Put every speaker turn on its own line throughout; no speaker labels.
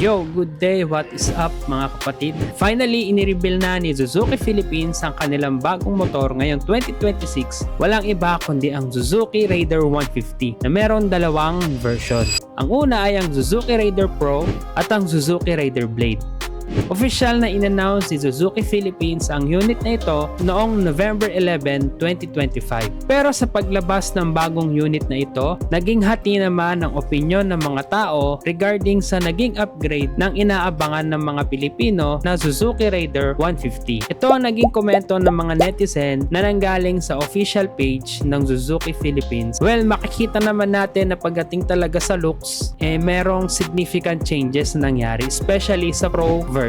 Yo, good day, what is up mga kapatid? Finally, inireveal na ni Suzuki Philippines ang kanilang bagong motor ngayong 2026. Walang iba kundi ang Suzuki Raider 150 na meron dalawang version. Ang una ay ang Suzuki Raider Pro at ang Suzuki Raider Blade. Official na in-announce ni Suzuki Philippines ang unit na ito noong November 11, 2025. Pero sa paglabas ng bagong unit na ito, naging hati naman ang opinyon ng mga tao regarding sa naging upgrade ng inaabangan ng mga Pilipino na Suzuki Raider 150. Ito ang naging komento ng mga netizen na nanggaling sa official page ng Suzuki Philippines. Well, makikita naman natin na pagdating talaga sa looks, eh merong significant changes na nangyari, especially sa Pro version.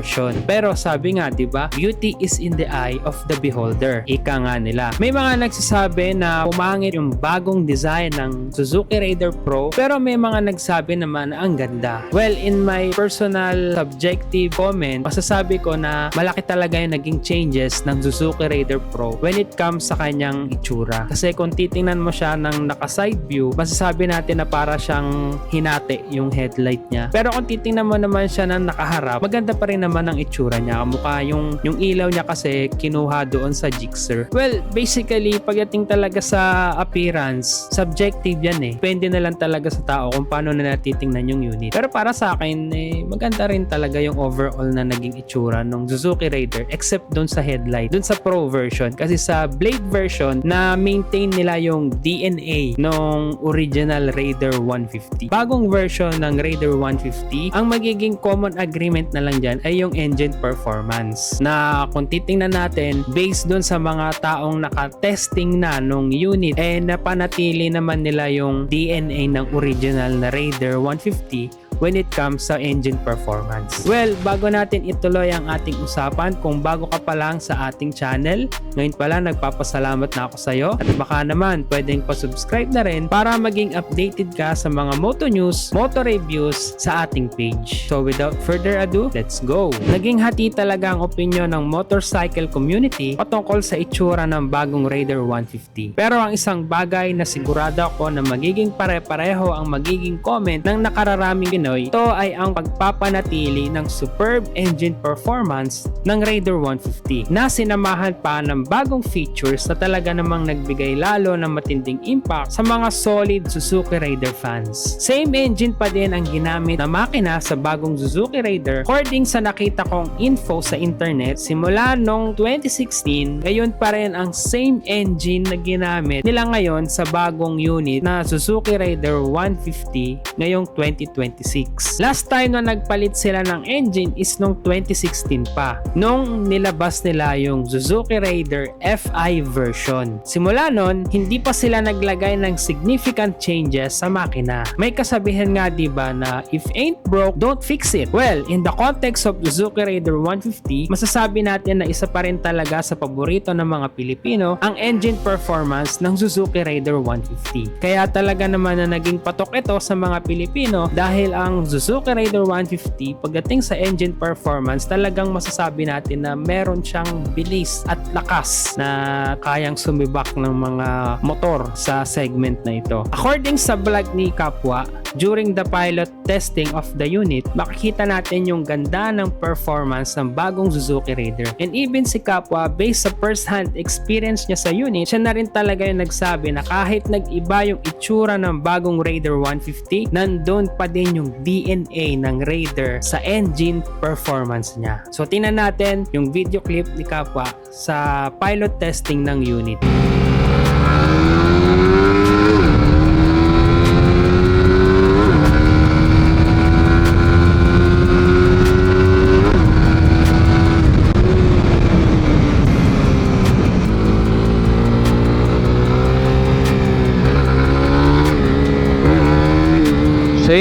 Pero sabi nga, 'di ba, beauty is in the eye of the beholder. Ika nga nila. May mga nagsasabi na pumangit yung bagong design ng Suzuki Raider Pro, pero may mga nagsabi naman na ang ganda. Well, in my personal subjective comment, masasabi ko na malaki talaga yung naging changes ng Suzuki Raider Pro when it comes sa kanyang itsura. Kasi kung titingnan mo siya ng naka-side view, masasabi natin na para siyang hinati yung headlight niya. Pero kung titingnan mo naman siya ng nakaharap, maganda pa rin naman ang itsura niya. Mukha yung, yung ilaw niya kasi kinuha doon sa Gixxer. Well, basically, pagdating talaga sa appearance, subjective yan eh. Depende na lang talaga sa tao kung paano na natitingnan yung unit. Pero para sa akin, eh, maganda rin talaga yung overall na naging itsura ng Suzuki Raider except doon sa headlight, doon sa Pro version. Kasi sa Blade version, na maintain nila yung DNA nung original Raider 150. Bagong version ng Raider 150, ang magiging common agreement na lang dyan ay yung engine performance. Na kung titingnan natin, based doon sa mga taong naka-testing na nung unit, eh napanatili naman nila yung DNA ng original na Raider 150 when it comes sa engine performance. Well, bago natin ituloy ang ating usapan, kung bago ka pa lang sa ating channel, ngayon pa lang nagpapasalamat na ako sa iyo at baka naman pwedeng pa-subscribe na rin para maging updated ka sa mga moto news, motor reviews sa ating page. So without further ado, let's go! Naging hati talaga ang opinion ng motorcycle community patungkol sa itsura ng bagong Raider 150. Pero ang isang bagay na sigurado ako na magiging pare-pareho ang magiging comment ng nakararaming Pinoy, ito ay ang pagpapanatili ng superb engine performance ng Raider 150 na sinamahan pa ng bagong features na talaga namang nagbigay lalo ng matinding impact sa mga solid Suzuki Raider fans. Same engine pa din ang ginamit na makina sa bagong Suzuki Raider according sa nakita kong info sa internet simula nung 2016 ngayon pa rin ang same engine na ginamit nila ngayon sa bagong unit na Suzuki Raider 150 ngayong 2026. Last time na nagpalit sila ng engine is nung 2016 pa. Nung nilabas nila yung Suzuki Raider FI version. Simula nun, hindi pa sila naglagay ng significant changes sa makina. May kasabihan nga 'di ba na if ain't broke, don't fix it. Well, in the context of Suzuki Raider 150, masasabi natin na isa pa rin talaga sa paborito ng mga Pilipino ang engine performance ng Suzuki Raider 150. Kaya talaga naman na naging patok ito sa mga Pilipino dahil ang Suzuki Raider 150 pagdating sa engine performance talagang masasabi natin na meron siyang bilis at lakas na kayang sumibak ng mga motor sa segment na ito. According sa vlog ni Kapwa, during the pilot testing of the unit, makikita natin yung ganda ng performance ng bagong Suzuki Raider. And even si Kapwa, based sa first-hand experience niya sa unit, siya na rin talaga yung nagsabi na kahit nag-iba yung itsura ng bagong Raider 150, nandun pa din yung DNA ng Raider sa engine performance niya. So tingnan natin yung video clip ni Kapwa sa pilot testing ng unit.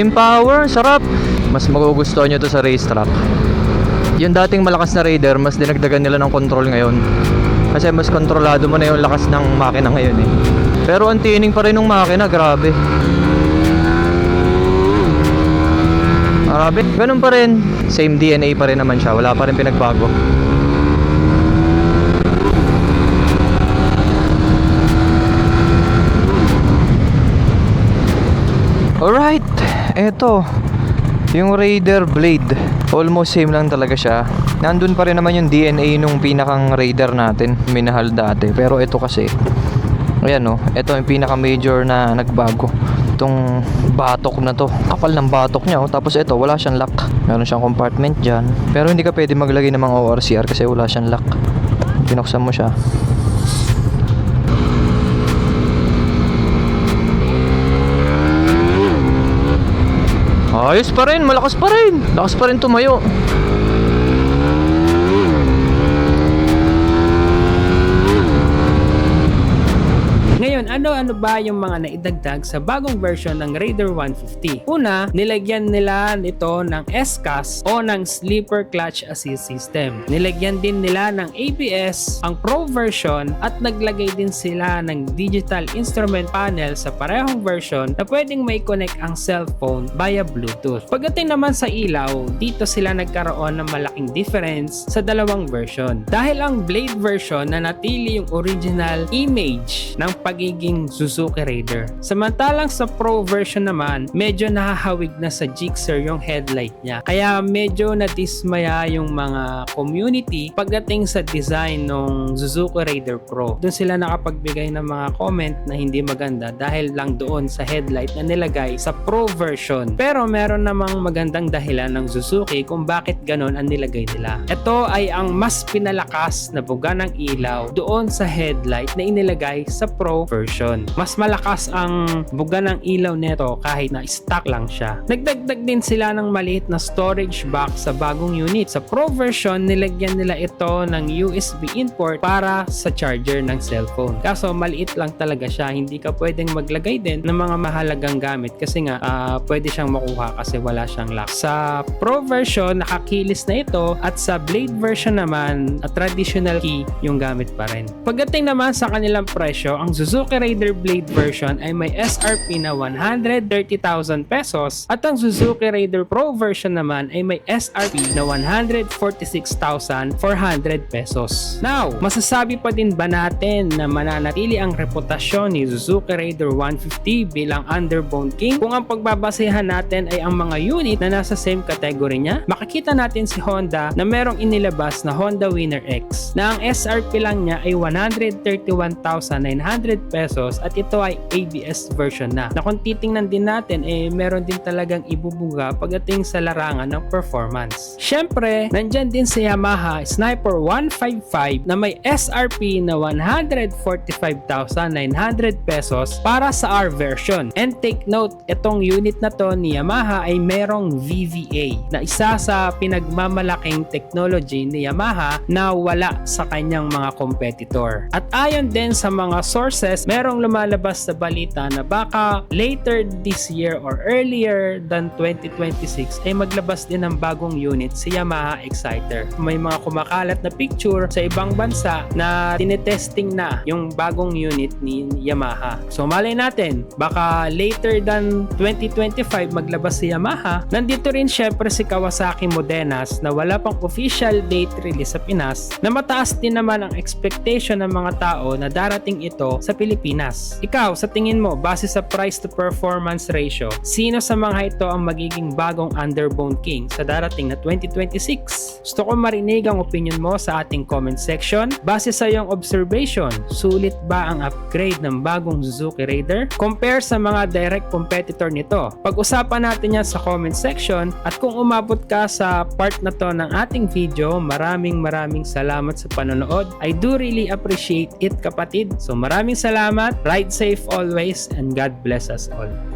Same power, sarap. Mas magugustuhan nyo to sa racetrack. Yung dating malakas na Raider, mas dinagdagan nila ng control ngayon. Kasi mas kontrolado mo na yung lakas ng makina ngayon eh. Pero ang tining pa rin ng makina, grabe. Grabe, ganun pa rin. Same DNA pa rin naman siya, wala pa rin pinagbago. Eto. Yung Raider Blade, almost same lang talaga siya. Nandun pa rin naman yung DNA nung pinakang Raider natin, minahal dati. Pero ito kasi, ayan no, ito yung pinaka major na nagbago. Itong batok na to, kapal ng batok niya. Oh. Tapos ito, wala siyang lock. Meron siyang compartment dyan. Pero hindi ka pwede maglagay ng mga ORCR kasi wala siyang lock. Binuksan mo siya. Ayos pa rin, malakas pa rin. Lakas pa rin tumayo.
Ngayon, ano-ano ba yung mga naidagdag sa bagong version ng Raider 150? Una, nilagyan nila nito ng SCAS o ng Sleeper Clutch Assist System. Nilagyan din nila ng ABS ang Pro version at naglagay din sila ng digital instrument panel sa parehong version na pwedeng may connect ang cellphone via Bluetooth. Pagdating naman sa ilaw, dito sila nagkaroon ng malaking difference sa dalawang version. Dahil ang Blade version na natili yung original image ng pagiging Suzuki Raider. Samantalang sa Pro version naman, medyo nahahawig na sa Gixxer yung headlight niya. Kaya medyo nadismaya yung mga community pagdating sa design ng Suzuki Raider Pro. Doon sila nakapagbigay ng mga comment na hindi maganda dahil lang doon sa headlight na nilagay sa Pro version. Pero meron namang magandang dahilan ng Suzuki kung bakit ganon ang nilagay nila. Ito ay ang mas pinalakas na buga ng ilaw doon sa headlight na inilagay sa Pro version. Mas malakas ang buga ng ilaw nito kahit na stock lang siya. Nagdagdag din sila ng maliit na storage box sa bagong unit. Sa Pro version, nilagyan nila ito ng USB import para sa charger ng cellphone. Kaso maliit lang talaga siya. Hindi ka pwedeng maglagay din ng mga mahalagang gamit kasi nga ah, pwede siyang makuha kasi wala siyang lock. Sa Pro version, nakakilis na ito at sa Blade version naman, a traditional key yung gamit pa rin. Pagdating naman sa kanilang presyo, ang Suzuki Raider Blade version ay may SRP na 130,000 pesos at ang Suzuki Raider Pro version naman ay may SRP na 146,400 pesos. Now, masasabi pa din ba natin na mananatili ang reputasyon ni Suzuki Raider 150 bilang underbone king kung ang pagbabasehan natin ay ang mga unit na nasa same category niya? Makikita natin si Honda na merong inilabas na Honda Winner X na ang SRP lang niya ay 131,900 pesos at ito ay ABS version na. Na kung titingnan din natin eh meron din talagang ibubuga pagdating sa larangan ng performance. Syempre, nandyan din si Yamaha Sniper 155 na may SRP na 145,900 pesos para sa R version. And take note, itong unit na to ni Yamaha ay merong VVA na isa sa pinagmamalaking technology ni Yamaha na wala sa kanyang mga competitor. At ayon din sa mga sources, merong lumalabas sa balita na baka later this year or earlier than 2026 ay maglabas din ng bagong unit si Yamaha Exciter. May mga kumakalat na picture sa ibang bansa na tinetesting na yung bagong unit ni Yamaha. So malay natin, baka later than 2025 maglabas si Yamaha. Nandito rin syempre si Kawasaki Modenas na wala pang official date release sa Pinas na mataas din naman ang expectation ng mga tao na darating ito sa Pilipinas. Ikaw, sa tingin mo, base sa price to performance ratio, sino sa mga ito ang magiging bagong underbone king sa darating na 2026? Gusto ko marinig ang opinion mo sa ating comment section. Base sa iyong observation, sulit ba ang upgrade ng bagong Suzuki Raider? Compare sa mga direct competitor nito. Pag-usapan natin yan sa comment section at kung umabot ka sa part na to ng ating video, maraming maraming salamat sa panonood. I do really appreciate it kapatid. So maraming salamat, ride safe always, and God bless us all.